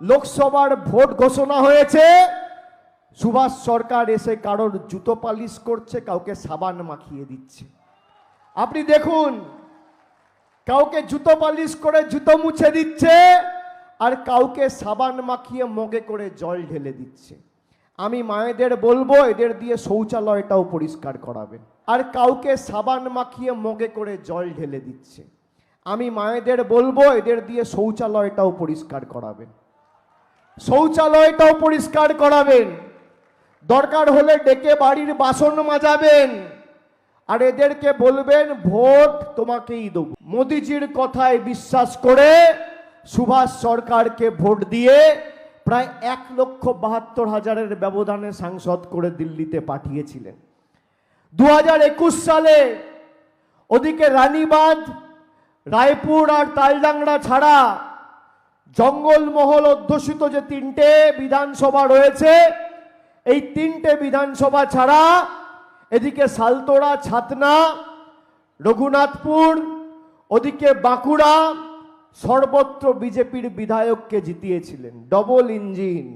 লোকসভার ভোট ঘোষণা হয়েছে। সুভাষ সরকার এসে কারোর জুতো পালিশ করছে, কাউকে সাবান মাখিয়ে দিচ্ছে। আপনি দেখুন, কাউকে জুতো পালিশ করে জুতো মুছে দিচ্ছে আর কাউকে সাবান মাখিয়ে মগে করে জল ঢেলে দিচ্ছে। আমি মায়েদের বলব, এদের দিয়ে শৌচালয়টাও পরিষ্কার করাবেন। আর কাউকে সাবান মাখিয়ে মগে করে জল ঢেলে দিচ্ছে। আমি মায়েদের বলব, এদের দিয়ে শৌচালয়টাও পরিষ্কার করাবেন। শৌচালয়টাও পরিষ্কার করাবেন। দরকার হলে ডেকে বাড়ির বাসন মাজাবেন। আর এদেরকে বলবেন, ভোট তোমাকেই দেবো। মোদিজির কথায় বিশ্বাস করে সুভাষ সরকারকে ভোট দিয়ে প্রায় এক লক্ষ বাহাত্তর হাজারের ব্যবধানে সাংসদ করে দিল্লিতে পাঠিয়েছিলেন। দু একুশ সালে ওদিকে রানীবাঁধ, রায়পুর আর তালডাংরা ছাড়া জঙ্গলমহল অধ্যুষিত যে তিনটে বিধানসভা রয়েছে, এই তিনটে বিধানসভা ছাড়া এদিকে সালতোড়া, ছাতনা, রঘুনাথপুর, ওদিকে বাঁকুড়া সর্বত্র বিজেপির বিধায়ককে জিতিয়েছিলেন ডবল ইঞ্জিন